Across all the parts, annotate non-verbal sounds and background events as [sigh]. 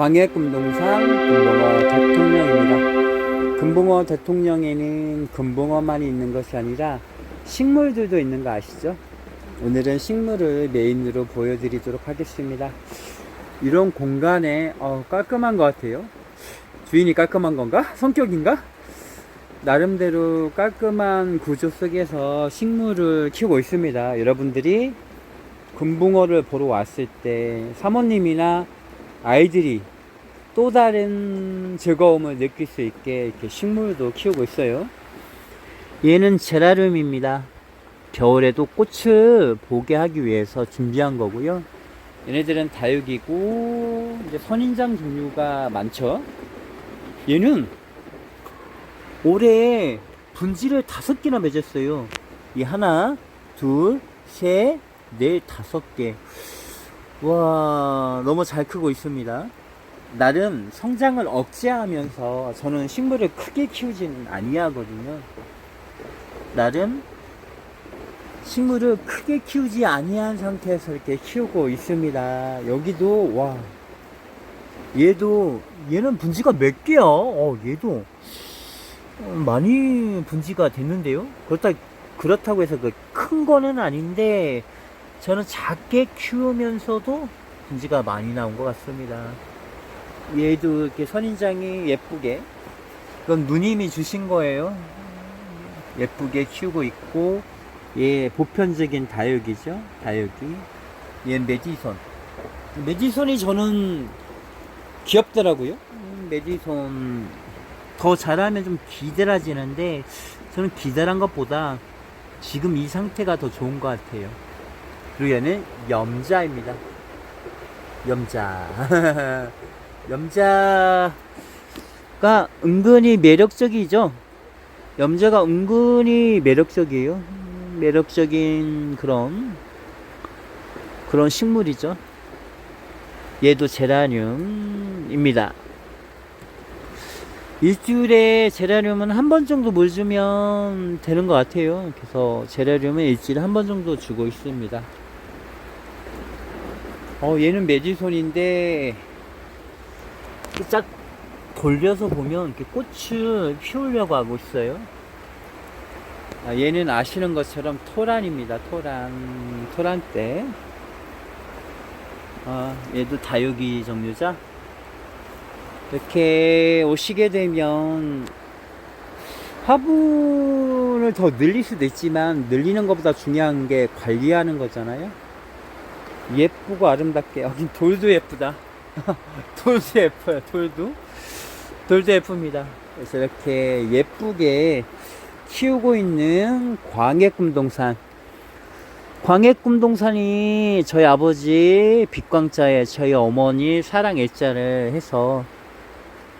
광해금동산 금붕어 대통령입니다. 금붕어 대통령에는 금붕어만이 있는 것이 아니라 식물들도 있는 거 아시죠? 오늘은 식물을 메인으로 보여드리도록 하겠습니다. 이런 공간에 어, 깔끔한 것 같아요. 주인이 깔끔한 건가? 성격인가? 나름대로 깔끔한 구조 속에서 식물을 키우고 있습니다. 여러분들이 금붕어를 보러 왔을 때 사모님이나 아이들이 또 다른 즐거움을 느낄 수 있게 이렇게 식물도 키우고 있어요. 얘는 제라늄입니다. 겨울에도 꽃을 보게 하기 위해서 준비한 거고요. 얘네들은 다육이고 이제 선인장 종류가 많죠. 얘는 올해 분지를 다섯 개나 맺었어요. 이 하나, 둘, 셋, 넷, 다섯 개. 와, 너무 잘 크고 있습니다. 나름 성장을 억제하면서 저는 식물을 크게 키우지는 아니하거든요. 나름 식물을 크게 키우지 아니한 상태에서 이렇게 키우고 있습니다. 여기도 와 얘도 얘는 분지가 몇 개야? 어 얘도 어, 많이 분지가 됐는데요. 그렇다 그렇다고 해서 그 큰 거는 아닌데 저는 작게 키우면서도 분지가 많이 나온 것 같습니다. 얘도 이렇게 선인장이 예쁘게 그건 누님이 주신 거예요. 예쁘게 키우고 있고 얘 보편적인 다육이죠. 다육이. 얘는 메디손. 메디손이 저는 귀엽더라고요. 음, 메디손 더 자라면 좀 기다라지는데 저는 기다란 것보다 지금 이 상태가 더 좋은 것 같아요. 그리고 얘는 염자입니다. 염자. [laughs] 염자가 은근히 매력적이죠. 염자가 은근히 매력적이에요. 음, 매력적인 그런 그런 식물이죠. 얘도 제라늄입니다. 일주일에 제라늄은 한 번 정도 물 주면 되는 것 같아요. 그래서 제라늄은 일주일에 한 번 정도 주고 있습니다. 어, 얘는 메디손인데 쫙 돌려서 보면 이렇게 꽃을 피우려고 하고 있어요. 아, 얘는 아시는 것처럼 토란입니다. 토란, 토란대. 아, 얘도 다육이 종류자. 이렇게 오시게 되면 화분을 더 늘릴 수도 있지만 늘리는 것보다 중요한 게 관리하는 거잖아요. 예쁘고 아름답게 여긴 돌도 예쁘다. [laughs] 돌도 예뻐요. 돌도 돌도 예쁩니다. 그래서 이렇게 예쁘게 키우고 있는 광해꿈동산. 광해꿈동산이 저희 아버지 빛광자에 저희 어머니 사랑 일자를 해서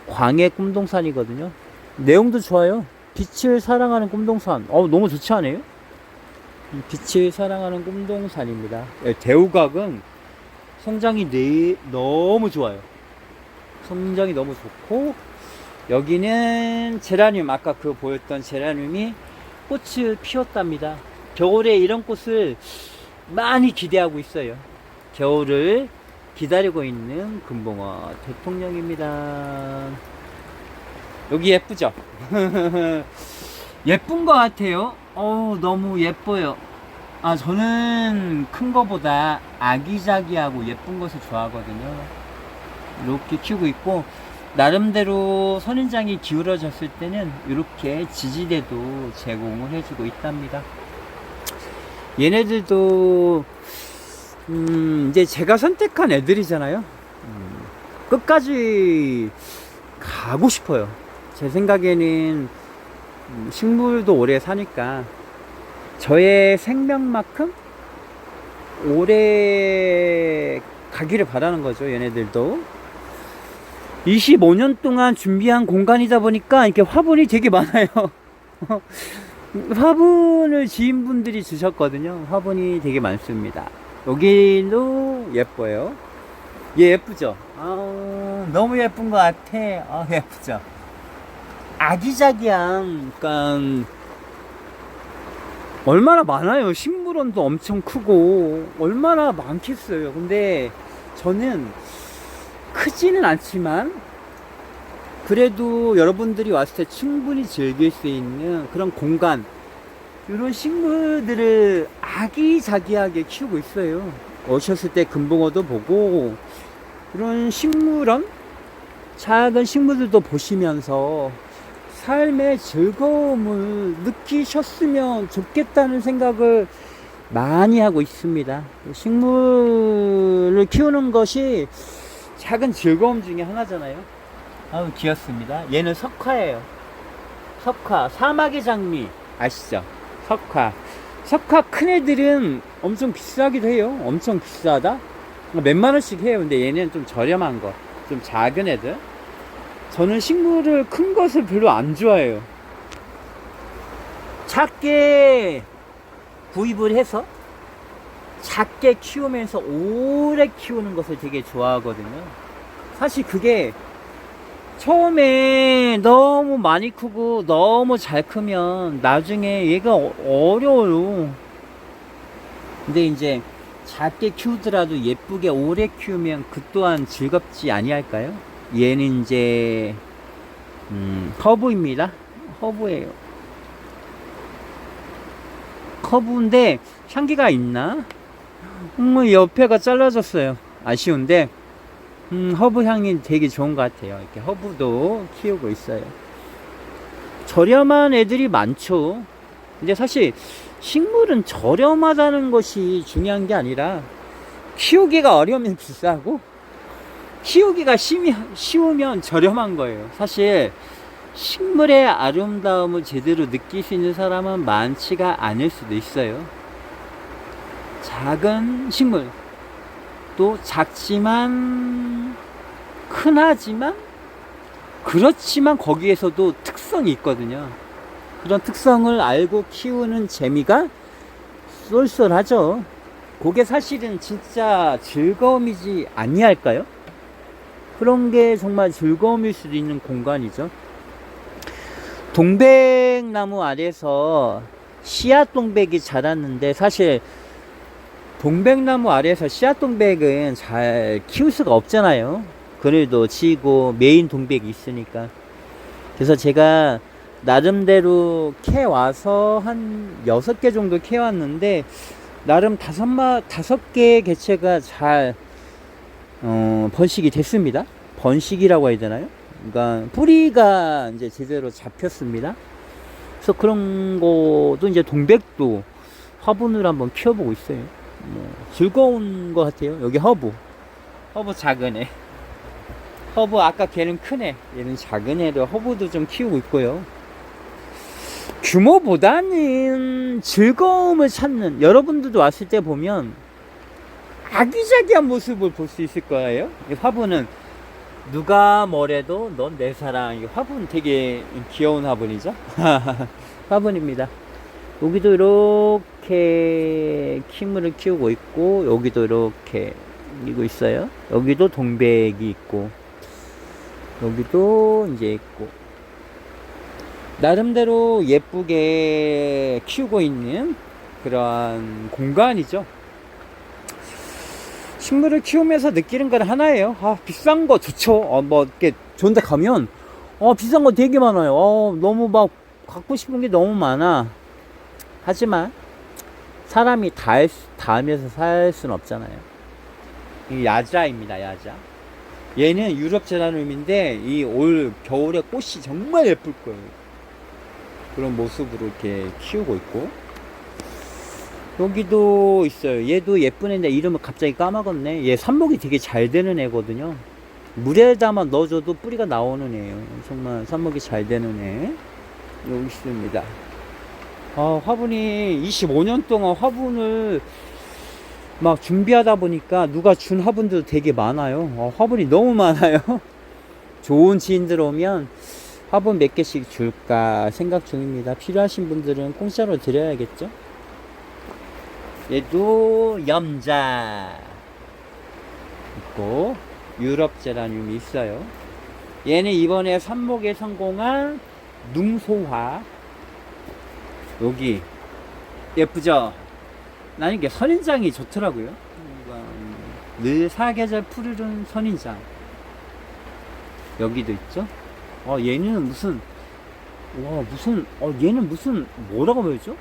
광해 꿈동산이거든요. 내용도 좋아요. 빛을 사랑하는 꿈동산. 어, 너무 좋지 않아요? 이 빛을 사랑하는 꿈동산입니다. 예, 대우각은 성장이 네, 너무 좋아요. 성장이 너무 좋고, 여기는 제라늄, 아까 그 보였던 제라늄이 꽃을 피웠답니다. 겨울에 이런 꽃을 많이 기대하고 있어요. 겨울을 기다리고 있는 금붕어 대통령입니다. 여기 예쁘죠? [laughs] 예쁜 것 같아요. 어 너무 예뻐요. 아, 저는 큰 거보다 아기자기하고 예쁜 것을 좋아하거든요. 이렇게 키우고 있고, 나름대로 선인장이 기울어졌을 때는 이렇게 지지대도 제공을 해주고 있답니다. 얘네들도 음, 이제 제가 선택한 애들이잖아요. 음, 끝까지 가고 싶어요. 제 생각에는 음, 식물도 오래 사니까 저의 생명만큼 오래 가기를 바라는 거죠. 얘네들도. 25년 동안 준비한 공간이다 보니까 이렇게 화분이 되게 많아요. [laughs] 화분을 지인분들이 주셨거든요. 화분이 되게 많습니다. 여기도 예뻐요. 얘 예쁘죠? 아, 너무 예쁜 것 같아. 아, 예쁘죠? 아기자기한, 그니까, 얼마나 많아요. 식물원도 엄청 크고, 얼마나 많겠어요. 근데 저는 크지는 않지만 그래도 여러분들이 왔을 때 충분히 즐길 수 있는 그런 공간 이런 식물들을 아기자기하게 키우고 있어요. 오셨을 때 금붕어도 보고 이런 식물원 작은 식물들도 보시면서 삶의 즐거움을 느끼셨으면 좋겠다는 생각을 많이 하고 있습니다. 식물을 키우는 것이 작은 즐거움 중에 하나잖아요. 아우 귀엽습니다. 얘는 석화예요. 석화, 사막의 장미 아시죠? 석화. 석화 큰 애들은 엄청 비싸기도 해요. 엄청 비싸다. 몇만 원씩 해요. 근데 얘는 좀 저렴한 거, 좀 작은 애들. 저는 식물을 큰 것을 별로 안 좋아해요. 작게 구입을 해서 작게 키우면서 오래 키우는 것을 되게 좋아하거든요. 사실 그게 처음에 너무 많이 크고 너무 잘 크면 나중에 얘가 어- 어려워요. 근데 이제 작게 키우더라도 예쁘게 오래 키우면 그 또한 즐겁지 아니할까요? 얘는 이제 음, 허브입니다. 허브예요. 허브인데 향기가 있나? 음, 옆에가 잘라졌어요. 아쉬운데 음, 허브 향이 되게 좋은 것 같아요. 이렇게 허브도 키우고 있어요. 저렴한 애들이 많죠. 근데 사실 식물은 저렴하다는 것이 중요한 게 아니라 키우기가 어려우면 [laughs] 비싸고 키우기가 쉬미, 쉬우면 저렴한 거예요. 사실 식물의 아름다움을 제대로 느낄 수 있는 사람은 많지가 않을 수도 있어요. 작은 식물, 또 작지만 흔하지만 그렇지만 거기에서도 특성이 있거든요. 그런 특성을 알고 키우는 재미가 쏠쏠하죠. 그게 사실은 진짜 즐거움이지 아니할까요? 그런 게 정말 즐거움일 수도 있는 공간이죠. 동백나무 아래서 씨앗 동백이 자랐는데 사실 동백나무 아래에서 씨앗 동백은 잘 키울 수가 없잖아요. 그늘도 치고 메인 동백이 있으니까. 그래서 제가 나름대로 캐 와서 한 여섯 개 정도 캐 왔는데 나름 다섯 마 다섯 개의 개체가 잘 어, 번식이 됐습니다. 번식이라고 해야 되나요? 그러니까 뿌리가 이제 제대로 잡혔습니다. 그래서 그런 것도 이제 동백도 화분을 한번 키워보고 있어요. 뭐 즐거운 것 같아요. 여기 허브. 허브 작은 애. 허브 아까 걔는 큰 애. 얘는 작은 애를 허브도 좀 키우고 있고요. 규모보다는 즐거움을 찾는 여러분들도 왔을 때 보면 아기자기한 모습을 볼 수 있을 거예요. 이 화분은 누가 뭐래도 넌 내 사랑. 이 화분 되게 귀여운 화분이죠. [laughs] 화분입니다. 여기도 이렇게 키물을 키우고 있고 여기도 이렇게 이고 있어요. 여기도 동백이 있고 여기도 이제 있고 나름대로 예쁘게 키우고 있는 그러한 공간이죠. 식물을 키우면서 느끼는 건 하나예요. 아, 비싼 거 좋죠. 어, 뭐, 이렇게 좋은 데 가면, 어, 비싼 거 되게 많아요. 어, 너무 막, 갖고 싶은 게 너무 많아. 하지만, 사람이 다, 할 수- 다 하면서 살 수는 없잖아요. 이 야자입니다, 야자. 얘는 유럽 제라늄인데, 이 올 겨울에 꽃이 정말 예쁠 거예요. 그런 모습으로 이렇게 키우고 있고. 여기도 있어요. 얘도 예쁜 애인데 이름을 갑자기 까먹었네. 얘 삽목이 되게 잘 되는 애거든요. 물에다만 넣어줘도 뿌리가 나오는 애예요. 정말 삽목이 잘 되는 애. 여기 있습니다. 아, 화분이 25년 동안 화분을 막 준비하다 보니까 누가 준 화분들도 되게 많아요. 아, 화분이 너무 많아요. [laughs] 좋은 지인들 오면 화분 몇 개씩 줄까 생각 중입니다. 필요하신 분들은 공짜로 드려야겠죠? 얘도 염자 있고 유럽 제라늄이 있어요. 얘는 이번에 삽목에 성공한 눔소화 여기 예쁘죠? 나는 이게 선인장이 좋더라고요. 늘 사계절 푸르른 선인장. 여기도 있죠. 어, 얘는 무슨, 와, 무슨, 어, 얘는 무슨, 뭐라고 보여죠?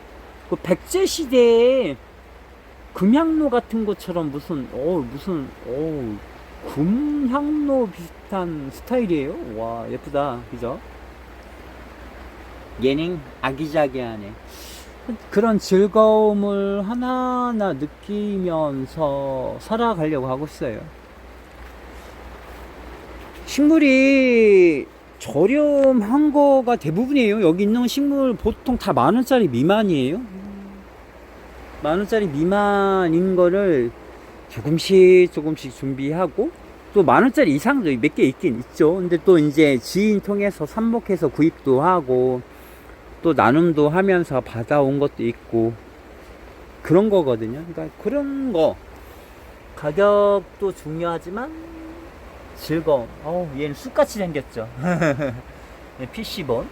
그 백제 시대에 금향로 같은 것처럼 무슨, 어, 무슨, 어, 금향로 비슷한 스타일이에요. 와, 예쁘다. 그죠? 얘는 아기자기하네. 그런 즐거움을 하나하나 느끼면서 살아가려고 하고 있어요. 식물이 저렴한 거가 대부분이에요. 여기 있는 식물 보통 다 만 원짜리 미만이에요. 만 원짜리 미만인 거를 조금씩 조금씩 준비하고 또 만 원짜리 이상도 몇 개 있긴 있죠. 근데 또 이제 지인 통해서 삽목해서 구입도 하고 또 나눔도 하면서 받아온 것도 있고 그런 거거든요. 그러니까 그런 거 가격도 중요하지만 즐거움. 어우, 얘는 쑥같이 생겼죠. [laughs] 예, PC본,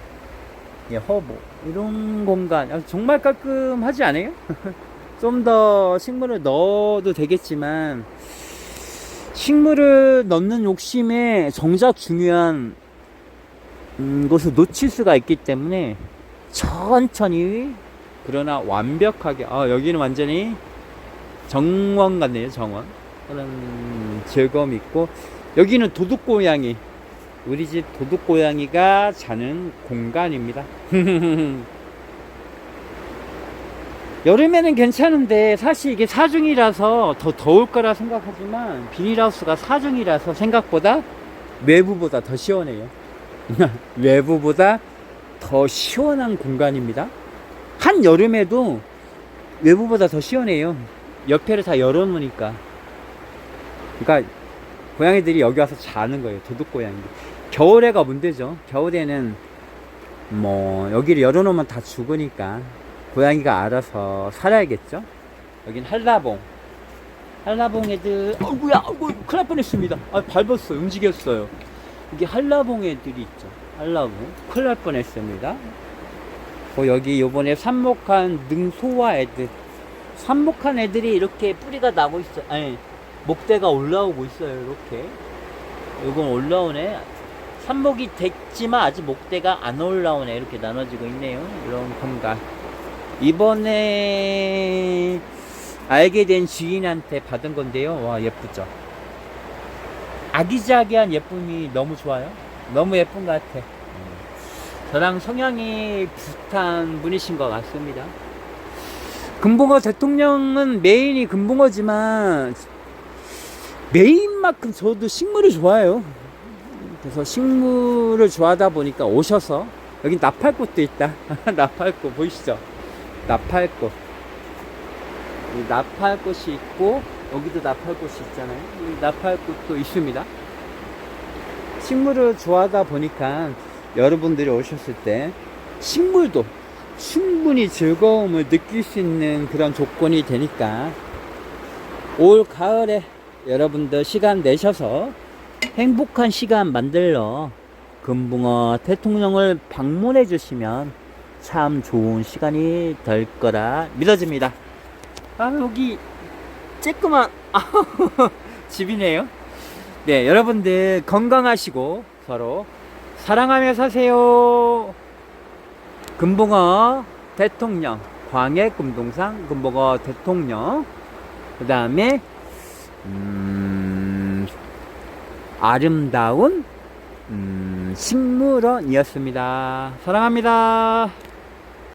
예, 허브. 이런 공간 아, 정말 깔끔하지 않아요? [laughs] 좀 더 식물을 넣어도 되겠지만 식물을 넣는 욕심에 정작 중요한 음, 것을 놓칠 수가 있기 때문에 천천히 그러나 완벽하게 아 여기는 완전히 정원 같네요 정원. 그런 즐거움이 있고 여기는 도둑고양이. 우리 집 도둑고양이가 자는 공간입니다 [laughs] 여름에는 괜찮은데 사실 이게 사중이라서 더 더울 거라 생각하지만 비닐하우스가 사중이라서 생각보다 외부보다 더 시원해요. [laughs] 외부보다 더 시원한 공간입니다. 한 여름에도 외부보다 더 시원해요. 옆에를 다 열어놓으니까. 그러니까 고양이들이 여기 와서 자는 거예요. 도둑 고양이. 겨울에가 문제죠. 겨울에는 뭐 여기를 열어놓으면 다 죽으니까 고양이가 알아서 살아야겠죠? 여긴 한라봉. 한라봉 애들 어구야 어구 큰일 날 뻔했습니다. 아 밟았어 움직였어요. 이게 한라봉 애들이 있죠. 한라봉. 큰일 날 뻔했습니다. 어, 여기 요번에 삽목한 능소화 애들. 삽목한 애들이 이렇게 뿌리가 나고 있어 아니 목대가 올라오고 있어요 이렇게. 이건 올라오네. 삽목이 됐지만 아직 목대가 안 올라오네. 이렇게 나눠지고 있네요. 이런 공간 이번에 알게 된 지인한테 받은 건데요 와 예쁘죠 아기자기한 예쁨이 너무 좋아요 너무 예쁜 것 같아 저랑 성향이 비슷한 분이신 것 같습니다 금붕어 대통령은 메인이 금붕어지만 메인만큼 저도 식물을 좋아해요. 그래서 식물을 좋아하다 보니까 오셔서 여기 나팔꽃도 있다. [laughs] 나팔꽃 보이시죠? 나팔꽃. 이 나팔꽃이 있고 여기도 나팔꽃이 있잖아요. 이 나팔꽃도 있습니다. 식물을 좋아하다 보니까 여러분들이 오셨을 때 식물도 충분히 즐거움을 느낄 수 있는 그런 조건이 되니까 올 가을에 여러분들 시간 내셔서 행복한 시간 만들러 금붕어 대통령을 방문해 주시면 참 좋은 시간이 될 거라 믿어집니다. 아, 여기 쬐끄만 [laughs] 집이네요. 네, 여러분들 건강하시고 서로 사랑하며 사세요. 금붕어 대통령, 광해 금동산 금붕어 대통령, 그 다음에 음, 아름다운 음, 식물원이었습니다. 사랑합니다.